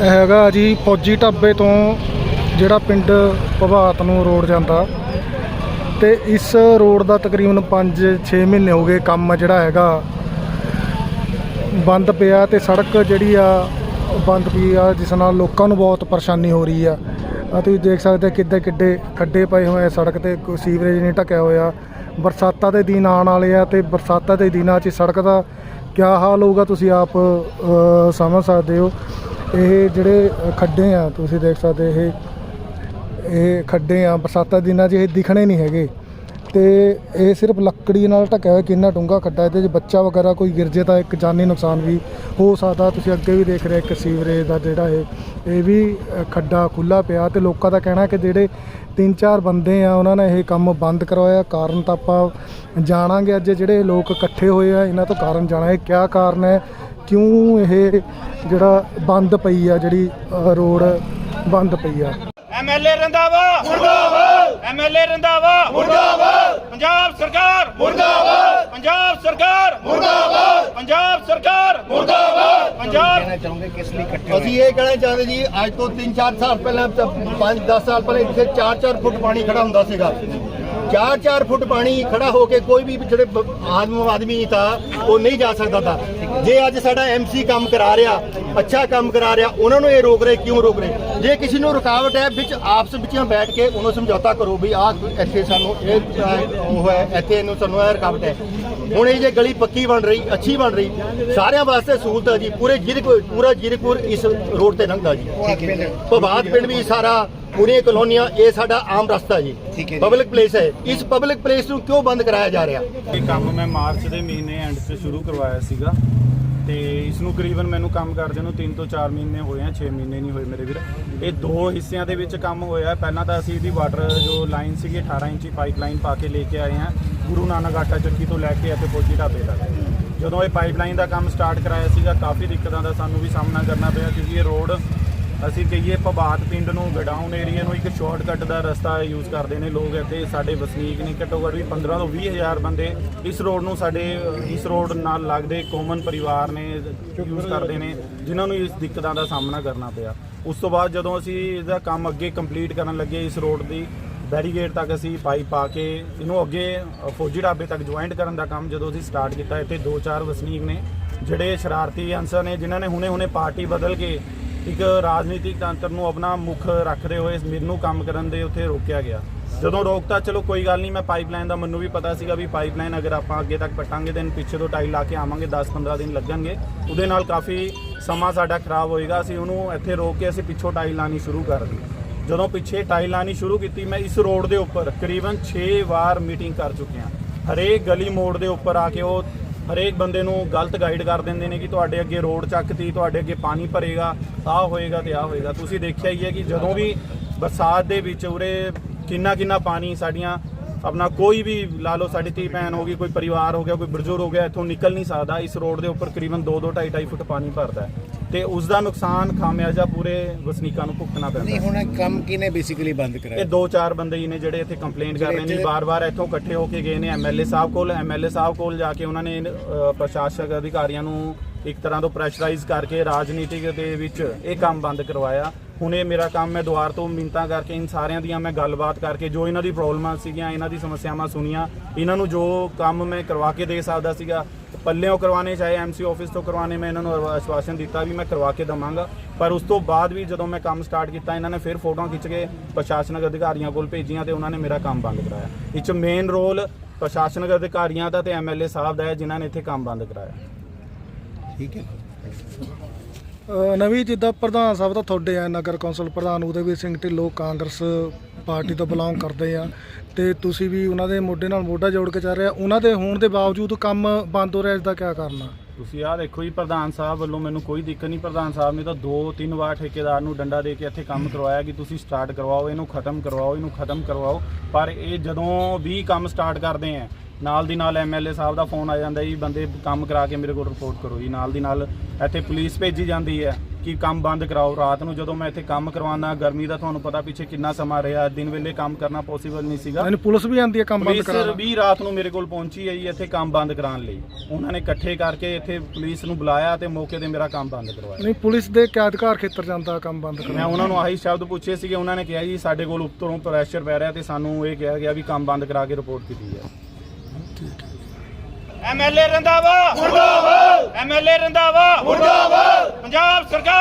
ਇਹ ਹੈਗਾ ਜੀ ਫੌਜੀ ਢਾਬੇ ਤੋਂ ਜਿਹੜਾ ਪਿੰਡ ਭਵਾਤ ਨੂੰ ਰੋਡ ਜਾਂਦਾ। ਤੇ ਇਸ ਰੋਡ ਦਾ ਤਕਰੀਬਨ 5-6 ਮਹੀਨੇ ਹੋ ਗਏ ਕੰਮ ਜਿਹੜਾ ਹੈਗਾ ਬੰਦ ਪਿਆ ਤੇ ਸੜਕ ਜਿਹੜੀ ਆ ਉਹ ਬੰਦ ਪਈ ਆ, ਜਿਸ ਨਾਲ ਲੋਕਾਂ ਨੂੰ ਬਹੁਤ ਪਰੇਸ਼ਾਨੀ ਹੋ ਰਹੀ ਆ। ਆ ਤੁਸੀਂ ਦੇਖ ਸਕਦੇ ਕਿੱਦਾਂ ਕਿੱਡੇ ਖੱਡੇ ਪਏ ਹੋਏ ਆ ਸੜਕ ਤੇ, ਕੋਈ ਸੀਵਰੇਜ ਨਹੀਂ ਢੱਕਿਆ ਹੋਇਆ। ਬਰਸਾਤਾਂ ਦੇ ਦਿਨ ਆਉਣ ਵਾਲੇ ਆ ਤੇ ਬਰਸਾਤਾਂ ਦੇ ਦਿਨਾਂ 'ਚ ਸੜਕ ਦਾ ਕਿਆ ਹਾਲ ਹੋਊਗਾ ਤੁਸੀਂ ਆਪ ਸਮਝ ਸਕਦੇ ਹੋ। ਇਹ ਜਿਹੜੇ ਖੱਡੇ ਆ, ਤੁਸੀਂ ਦੇਖ ਸਕਦੇ ਇਹ ਇਹ ਖੱਡੇ ਆ, ਬਰਸਾਤਾਂ ਦਿਨਾਂ 'ਚ ਇਹ ਦਿਖਣੇ ਨਹੀਂ ਹੈਗੇ। ਤੇ ਇਹ ਸਿਰਫ ਲੱਕੜੀ ਨਾਲ ਢੱਕਿਆ ਹੋਇਆ ਕਿੰਨਾ ਡੂੰਘਾ ਖੱਡਾ, ਇਹਦੇ 'ਚ ਬੱਚਾ ਵਗੈਰਾ ਕੋਈ ਗਿਰ ਜੇ ਤਾਂ ਇੱਕ ਜਾਨੀ ਨੁਕਸਾਨ ਵੀ ਹੋ ਸਕਦਾ। ਤੁਸੀਂ ਅੱਗੇ ਵੀ ਦੇਖ ਰਹੇ ਇੱਕ ਸੀਵਰੇਜ ਦਾ ਜਿਹੜਾ ਇਹ ਇਹ ਵੀ ਖੱਡਾ ਖੁੱਲਾ ਪਿਆ ਤੇ ਲੋਕਾਂ ਦਾ ਕਹਿਣਾ ਕਿ ਜਿਹੜੇ ਤਿੰਨ ਚਾਰ ਬੰਦੇ ਆ, ਉਹਨਾਂ ਨੇ ਇਹ ਕੰਮ ਬੰਦ ਕਰਵਾਇਆ। ਕਾਰਨ ਤਾਂ ਆਪਾਂ ਜਾਣਾਂਗੇ ਅੱਜ ਜਿਹੜੇ ਲੋਕ ਇਕੱਠੇ ਹੋਏ ਆ, ਇਹਨਾਂ ਤੋਂ ਕਾਰਨ ਜਾਣਾ ਇਹ ਕਿਆ ਕਾਰਨ ਹੈ? ਕਿਉਂ ਇਹ ਜਿਹੜਾ ਬੰਦ ਪਈ ਆ ਜਿਹੜੀ ਰੋਡ ਬੰਦ ਪਈ ਆ? ਐਮਐਲਏ ਰੰਦਾਵਾ ਮੁਰਦਾਬਾਦ ਐਮਐਲਏ ਰੰਦਾਵਾ ਮੁਰਦਾਬਾਦ ਪੰਜਾਬ ਸਰਕਾਰ। ਮੁਰਦਾਬਾਦ ਪੰਜਾਬ ਸਰਕਾਰ। ਮੁਰਦਾਬਾਦ ਪੰਜਾਬ ਸਰਕਾਰ ਮੁਰਦਾਬਾਦ ਪੰਜਾਬ ਅਸੀਂ ਇਹ ਕਹਿਣਾ ਚਾਹੁੰਦੇ ਜੀ ਅੱਜ ਤੋਂ 3-4 ਸਾਲ ਪਹਿਲਾਂ 5-10 ਸਾਲ ਪਹਿਲਾਂ ਇੱਥੇ 4-4 ਫੁੱਟ ਪਾਣੀ ਖੜਾ ਹੁੰਦਾ ਸੀਗਾ। 4-4 ਫੁੱਟ ਪਾਣੀ ਖੜਾ ਹੋ ਕੇ ਕੋਈ ਵੀ ਜਿਹੜੇ ਆਦਮ ਆਦਮੀ ਤਾਂ ਉਹ ਨਹੀਂ ਜਾ ਸਕਦਾ ਤਾਂ। ਜੇ ਅੱਜ ਸਾਡਾ ਐਮਸੀ ਕੰਮ ਕਰਾ ਰਿਹਾ ਅੱਛਾ ਕੰਮ ਕਰਾ ਰਿਹਾ ਉਹਨਾਂ ਨੂੰ ਇਹ ਰੋਕ ਰਹੇ ਕਿਉਂ ਰੋਕ ਰਹੇ? ਜੇ ਕਿਸੇ ਨੂੰ ਰੁਕਾਵਟ ਹੈ ਵਿੱਚ ਆਪਸ ਵਿੱਚ ਬੈਠ ਕੇ ਉਹਨੂੰ ਸਮਝੌਤਾ ਕਰੋ ਵੀ ਆਹ ਇੱਥੇ ਸਾਨੂੰ ਇਹ ਉਹ ਹੈ ਇੱਥੇ ਇਹਨੂੰ ਸਾਨੂੰ ਇਹ ਰੁਕਾਵਟ ਹੈ। ਹੁਣ ਇਹ ਜੇ ਗਲੀ ਪੱਕੀ ਬਣ ਰਹੀ ਅੱਛੀ ਬਣ ਰਹੀ ਸਾਰਿਆਂ ਵਾਸਤੇ ਸਹੂਲਤ ਹੈ ਜੀ। ਪੂਰੇ ਜ਼ਿਲ੍ਹੇ ਪੂਰਾ ਜ਼ਿਲ੍ਹੇਪੁਰ ਇਸ ਰੋਡ ਤੇ ਲੰਘਦਾ ਜੀ। ਭਵਾਤ ਪਿੰਡ ਵੀ ਸਾਰਾ ਪੂਰੀਆਂ ਕਲੋਨੀਆਂ ਇਹ ਸਾਡਾ ਆਮ ਰਸਤਾ ਜੀ। ਪਬਲਿਕ ਪਲੇਸ ਹੈ। ਇਸ ਪਬਲਿਕ ਪਲੇਸ ਨੂੰ ਕਿਉਂ ਬੰਦ ਕਰਾਇਆ ਜਾ ਰਿਹਾ? ਇਹ ਕੰਮ ਮੈਂ ਮਾਰਚ ਦੇ ਮਹੀਨੇ ਐਂਡ 'ਚ ਸ਼ੁਰੂ ਕਰਵਾਇਆ ਸੀਗਾ। ਤੇ ਇਸ ਨੂੰ ਕਰੀਬਨ ਮੈਨੂੰ ਕੰਮ ਕਰਦੇ ਨੂੰ 3 ਤੋਂ 4 ਮਹੀਨੇ ਹੋਏ ਆ 6 ਮਹੀਨੇ ਨਹੀਂ ਹੋਏ ਮੇਰੇ ਵੀਰ। ਇਹ ਦੋ ਹਿੱਸਿਆਂ ਦੇ ਵਿੱਚ ਕੰਮ ਹੋਇਆ। ਪਹਿਲਾਂ ਤਾਂ ਅਸੀਂ ਇਹਦੀ ਵਾਟਰ ਜੋ ਲਾਈਨ ਸੀਗੀ 18 ਇੰਚੀ ਪਾਈਪਲਾਈਨ ਪਾ ਕੇ ਲੈ ਕੇ ਆਏ ਹਾਂ। ਗੁਰੂ ਨਾਨਕ ਆਟਾ ਚੱਕੀ ਤੋਂ ਲੈ ਕੇ ਅਤੇ ਪੋਜੀ ਢਾਬੇ ਤੱਕ। ਜਦੋਂ ਇਹ ਪਾਈਪਲਾਈਨ ਦਾ ਕੰਮ ਸਟਾਰਟ ਕਰਾਇਆ ਸੀਗਾ, ਕਾਫੀ ਦਿੱਕਤਾਂ ਦਾ ਸਾਨੂੰ ਵੀ ਸਾਹਮਣਾ ਕਰਨਾ ਪਿਆ ਕਿਉਂਕਿ ਇਹ ਰੋਡ ਅਸੀਂ ਕਹੀਏ ਭਬਾਤ ਪਿੰਡ ਨੂੰ, ਗਡਾਊਨ ਏਰੀਆ ਨੂੰ ਇੱਕ ਸ਼ਾਰਟਕਟ ਦਾ ਰਸਤਾ ਯੂਜ਼ ਕਰਦੇ ਨੇ ਲੋਕ ਇੱਥੇ। ਸਾਡੇ ਵਸਨੀਕ ਨੇ ਘੱਟੋ ਘੱਟ ਵੀ 15 ਤੋਂ 20 ਹਜ਼ਾਰ ਬੰਦੇ ਇਸ ਰੋਡ ਨੂੰ ਸਾਡੇ, ਇਸ ਰੋਡ ਨਾਲ ਲੱਗਦੇ ਕਾਮਨ ਪਰਿਵਾਰ ਨੇ ਯੂਜ਼ ਕਰਦੇ ਨੇ, ਜਿਨ੍ਹਾਂ ਨੂੰ ਇਸ ਦਿੱਕਤਾਂ ਦਾ ਸਾਹਮਣਾ ਕਰਨਾ ਪਿਆ। ਉਸ ਤੋਂ ਬਾਅਦ ਜਦੋਂ ਅਸੀਂ ਇਹਦਾ ਕੰਮ ਅੱਗੇ ਕੰਪਲੀਟ ਕਰਨ ਲੱਗੇ ਇਸ ਰੋਡ ਦੀ ਬੈਰੀਗੇਡ ਤੱਕ ਅਸੀਂ ਪਾਈਪ ਪਾ ਕੇ, ਇਹਨੂੰ ਅੱਗੇ ਫੌਜੀ ਢਾਬੇ ਤੱਕ ਜੁਆਇੰਟ ਕਰਨ ਦਾ ਕੰਮ ਜਦੋਂ ਅਸੀਂ ਸਟਾਰਟ ਕੀਤਾ, ਇੱਥੇ ਦੋ ਚਾਰ ਵਸਨੀਕ ਨੇ, ਜਿਹੜੇ ਸ਼ਰਾਰਤੀ ਅਨਸਰ ਨੇ, ਜਿਨ੍ਹਾਂ ਨੇ ਹੁਣੇ-ਹੁਣੇ ਪਾਰਟੀ ਬਦਲ ਕੇ ਇੱਕ ਰਾਜਨੀਤਿਕ ਤੰਤਰ ਨੂੰ ਆਪਣਾ ਮੁੱਖ ਰੱਖਦੇ ਹੋਏ ਮੈਨੂੰ ਕੰਮ ਕਰਨ ਦੇ ਉੱਥੇ ਰੋਕਿਆ ਗਿਆ। ਜਦੋਂ ਰੋਕਤਾ, ਚਲੋ ਕੋਈ ਗੱਲ ਨਹੀਂ, ਮੈਂ ਪਾਈਪਲਾਈਨ ਦਾ ਮੈਨੂੰ ਵੀ ਪਤਾ ਸੀਗਾ ਵੀ ਪਾਈਪਲਾਈਨ ਅਗਰ ਆਪਾਂ ਅੱਗੇ ਤੱਕ ਪਟਾਂਗੇ ਦਿਨ ਪਿੱਛੇ ਤੋਂ ਟਾਈਲ ਲਾ ਕੇ ਆਵਾਂਗੇ 10-15 ਦਿਨ ਲੱਗਣਗੇ। ਉਹਦੇ ਨਾਲ ਕਾਫੀ ਸਮਾਂ ਸਾਡਾ ਖਰਾਬ ਹੋਏਗਾ। ਅਸੀਂ ਉਹਨੂੰ ਇੱਥੇ ਰੋਕ ਕੇ ਅਸੀਂ ਪਿੱਛੋਂ ਟਾਈਲ ਲਾਣੀ ਸ਼ੁਰੂ ਕਰ ਦਿੱਤੀ। ਜਦੋਂ ਪਿੱਛੇ ਟਾਈਲ ਲਾਣੀ ਸ਼ੁਰੂ ਕੀਤੀ, ਮੈਂ ਇਸ ਰੋਡ ਦੇ ਉੱਪਰ ਤਕਰੀਬਨ 6 ਵਾਰ ਮੀਟਿੰਗ ਕਰ ਚੁੱਕਿਆ। ਹਰੇਕ ਗਲੀ ਮੋੜ ਦੇ ਉੱਪਰ ਆ ਕੇ ਉਹ ਹਰੇਕ ਬੰਦੇ ਨੂੰ ਗਲਤ ਗਾਈਡ ਕਰ ਦਿੰਦੇ ਨੇ ਕਿ ਤੁਹਾਡੇ ਅੱਗੇ ਰੋਡ ਚੱਕਤੀ, ਤੁਹਾਡੇ ਅੱਗੇ ਪਾਣੀ ਭਰੇਗਾ, ਆਹ ਹੋਏਗਾ ਤੇ ਆਹ ਹੋਏਗਾ। ਤੁਸੀਂ ਦੇਖਿਆ ਹੀ ਹੈ ਕਿ ਜਦੋਂ ਵੀ ਬਰਸਾਤ ਦੇ ਵਿੱਚ ਉਰੇ ਕਿੰਨਾ ਕਿੰਨਾ ਪਾਣੀ ਸਾਡੀਆਂ ਆਪਣਾ ਕੋਈ ਵੀ ਲਾ ਲਓ ਸਾਡੀ ਧੀ ਭੈਣ ਹੋ ਗਈ ਕੋਈ ਪਰਿਵਾਰ ਹੋ ਗਿਆ ਕੋਈ ਬਜ਼ੁਰਗ ਹੋ ਗਿਆ ਇੱਥੋਂ ਨਿਕਲ ਨਹੀਂ ਸਕਦਾ। ਇਸ ਰੋਡ ਦੇ ਉੱਪਰ ਕਰੀਬਨ 2 2 2.5 ਫੁੱਟ ਪਾਣੀ ਭਰਦਾ ਹੈ। ਤੇ ਉਸ ਦਾ ਨੁਕਸਾਨ ਖਾਮਿਆਜਾ ਪੂਰੇ ਵਸਨੀਕਾਂ ਨੂੰ ਭੁਗਤਣਾ ਪੈਂਦਾ ਨਹੀਂ। ਹੁਣ ਇਹ ਕੰਮ ਕਿਨੇ ਬੇਸਿਕਲੀ ਬੰਦ ਇਹ ਕਰਾਇਆ ਦੋ ਚਾਰ ਬੰਦੇ ਹੀ ਨੇ ਜਿਹੜੇ ਇੱਥੇ ਕੰਪਲੇਂਟ ਕਰ ਰਹੇ ਨੇ। ਬਾਰ-ਬਾਰ ਇੱਥੋਂ ਇਕੱਠੇ ਹੋ ਕੇ ਗਏ ਨੇ ਐਮਐਲਏ ਸਾਹਿਬ ਕੋਲ। ਐਮਐਲਏ ਸਾਹਿਬ ਕੋਲ ਜਾ ਕੇ ਉਹਨਾਂ ਨੇ ਪ੍ਰਸ਼ਾਸਕ ਅਧਿਕਾਰੀਆਂ ਨੂੰ ਇੱਕ ਤਰ੍ਹਾਂ ਤੋਂ ਪ੍ਰੈਸ਼ਰਾਈਜ਼ ਕਰਕੇ ਰਾਜਨੀਤਿਕ ਦੇ ਵਿੱਚ ਇਹ ਕੰਮ ਬੰਦ ਕਰਵਾਇਆ। ਹੁਣ ਇਹ ਮੇਰਾ ਕੰਮ ਹੈ ਦੁਆਰ ਤੋਂ ਮਿੰਤਾ ਕਰਕੇ, ਇਨ ਸਾਰਿਆਂ ਦੀਆਂ ਮੈਂ ਗੱਲਬਾਤ ਕਰਕੇ, ਜੋ ਇਹਨਾਂ ਦੀ ਪ੍ਰੋਬਲਮਾਂ ਸੀਗੀਆਂ, ਇਹਨਾਂ ਦੀ ਸਮੱਸਿਆਵਾਂ ਸੁਣੀਆਂ, ਇਹਨਾਂ ਨੂੰ ਜੋ ਕੰਮ ਮੈਂ ਕਰਵਾ ਕੇ ਦੇ ਸਕਦਾ ਸੀਗਾ, ਪੱਲਿਓਂ ਕਰਵਾਣੇ ਚਾਹੇ ਐਮਸੀ ਆਫਿਸ ਤੋਂ ਕਰਵਾਣੇ ਮੈਂ ਇਹਨਾਂ ਨੂੰ ਆਸ਼ਵਾਸਨ ਦਿੱਤਾ ਵੀ ਮੈਂ ਕਰਵਾ ਕੇ ਦਵਾਂਗਾ। ਪਰ ਉਸ ਤੋਂ ਬਾਅਦ ਵੀ ਜਦੋਂ ਮੈਂ ਕੰਮ ਸਟਾਰਟ ਕੀਤਾ, ਇਹਨਾਂ ਨੇ ਫਿਰ ਫੋਟੋਆਂ ਖਿੱਚ ਕੇ ਪ੍ਰਸ਼ਾਸਨਿਕ ਅਧਿਕਾਰੀਆਂ ਕੋਲ ਭੇਜੀਆਂ ਤੇ ਉਹਨਾਂ ਨੇ ਮੇਰਾ ਕੰਮ ਬੰਦ ਕਰਾਇਆ। ਇਹ 'ਚ ਮੇਨ ਰੋਲ ਪ੍ਰਸ਼ਾਸਨਿਕ ਅਧਿਕਾਰੀਆਂ ਦਾ ਤੇ ਐਮਐਲਏ ਸਾਹਿਬ ਦਾ ਹੈ, ਜਿਨ੍ਹਾਂ ਨੇ ਇੱਥੇ ਕੰਮ ਬੰਦ ਕਰਾਇਆ। ਠੀਕ ਹੈ। ਨਵੀਂ ਜਿੱਦਾਂ ਪ੍ਰਧਾਨ ਸਾਹਿਬ ਤਾਂ ਤੁਹਾਡੇ ਆ ਨਗਰ ਕੌਂਸਲ ਪ੍ਰਧਾਨ ਉਦੈਵੀਰ ਸਿੰਘ ਢਿੱਲੋਂ ਕਾਂਗਰਸ ਪਾਰਟੀ ਤੋਂ ਬਿਲੋਂਗ ਕਰਦੇ ਆ ਤੇ ਤੁਸੀਂ ਵੀ ਉਹਨਾਂ ਦੇ ਮੋਢੇ ਨਾਲ ਮੋਢਾ ਜੋੜ ਕੇ ਚੱਲ ਰਿਹਾ ਉਹਨਾਂ ਦੇ ਹੋਣ ਦੇ ਬਾਵਜੂਦ ਕੰਮ ਬੰਦ ਹੋ ਰਿਹਾ ਇਸ ਦਾ ਕੀ ਕਰਨਾ ਤੁਸੀਂ ਆਹ ਦੇਖੋ ਜੀ ਪ੍ਰਧਾਨ ਸਾਹਿਬ ਵੱਲੋਂ ਮੈਨੂੰ ਕੋਈ ਦਿੱਕਤ ਨਹੀਂ। ਪ੍ਰਧਾਨ ਸਾਹਿਬ ਨੇ ਤਾਂ ਦੋ ਤਿੰਨ ਵਾਰ ਠੇਕੇਦਾਰ ਨੂੰ ਡੰਡਾ ਦੇ ਕੇ ਇੱਥੇ ਕੰਮ ਕਰਵਾਇਆ ਕਿ ਤੁਸੀਂ ਸਟਾਰਟ ਕਰਵਾਓ ਇਹਨੂੰ ਖਤਮ ਕਰਵਾਓ ਇਹਨੂੰ ਖਤਮ ਕਰਵਾਓ। ਪਰ ਇਹ ਜਦੋਂ ਵੀ ਕੰਮ ਸਟਾਰਟ ਕਰਦੇ ਆ ਨਾਲ ਦੀ ਨਾਲ ਐਮਐਲਏ ਸਾਹਿਬ ਦਾ ਫੋਨ ਆ ਜਾਂਦਾ ਜੀ ਬੰਦੇ ਕੰਮ ਕਰਾ ਕੇ ਮੇਰੇ ਕੋਲ ਰਿਪੋਰਟ ਕਰੋ ਜੀ। ਨਾਲ ਦੀ ਨਾਲ ਇੱਥੇ ਪੁਲਿਸ ਭੇਜੀ ਜਾਂਦੀ ਹੈ ਕਿ ਕੰਮ ਬੰਦ ਕਰਾਓ। ਰਾਤ ਨੂੰ ਜਦੋਂ ਮੈਂ ਇੱਥੇ ਕੰਮ ਕਰਵਾਉਣਾ ਗਰਮੀ ਦਾ ਤੁਹਾਨੂੰ ਪਤਾ ਪਿੱਛੇ ਕਿੰਨਾ ਸਮਾਂ ਰਿਹਾ ਦਿਨ ਵੇਲੇ ਕੰਮ ਕਰਨਾ ਪੋਸੀਬਲ ਨਹੀਂ ਸੀਗਾ। ਯਾਨੀ ਪੁਲਿਸ ਵੀ ਆਂਦੀ ਹੈ ਕੰਮ ਬੰਦ ਪੁਲਿਸ ਕਰਾਉਣ। ਵੀ ਰਾਤ ਨੂੰ ਮੇਰੇ ਕੋਲ ਪਹੁੰਚੀ ਹੈ ਜੀ ਇੱਥੇ ਕੰਮ ਬੰਦ ਕਰਾਉਣ ਲਈ। ਉਹਨਾਂ ਨੇ ਇਕੱਠੇ ਕਰਕੇ ਇੱਥੇ ਪੁਲਿਸ ਨੂੰ ਬੁਲਾਇਆ ਤੇ ਮੌਕੇ ਤੇ ਮੇਰਾ ਕੰਮ ਬੰਦ ਕਰਵਾਇਆ। ਨਹੀਂ ਪੁਲਿਸ ਦੇ ਕਿਆ ਅਧਿਕਾਰ ਖੇਤਰ ਜਾਂਦਾ ਕੰਮ ਬੰਦ ਮੈਂ ਕਰਾਉਣ ਉਹਨਾਂ ਨੂੰ ਆਹੀ ਸ਼ਬਦ ਪੁੱਛੇ ਸੀਗੇ ਉਹਨਾਂ ਨੇ ਕਿਹਾ ਜੀ ਸਾਡੇ ਕੋਲ ਉੱਪਰੋਂ ਪ੍ਰੈਸ਼ਰ ਪੈ ਰਿਹਾ ਤੇ ਸਾਨੂੰ ਇਹ ਕਿਹਾ ਗਿਆ ਵੀ ਕੰਮ ਬੰਦ ਕਰਾ ਕੇ ਰਿਪੋਰਟ ਕੀਤੀ ਹੈ ਐਮਐਲਏ ਰੰਦਾਵਾ ਮੁਰਦਾਬਾਦ। ਐਮਐਲਏ ਰੰਦਾਵਾ ਮੁਰਦਾਬਾਦ। ਪੰਜਾਬ ਸਰਕਾਰ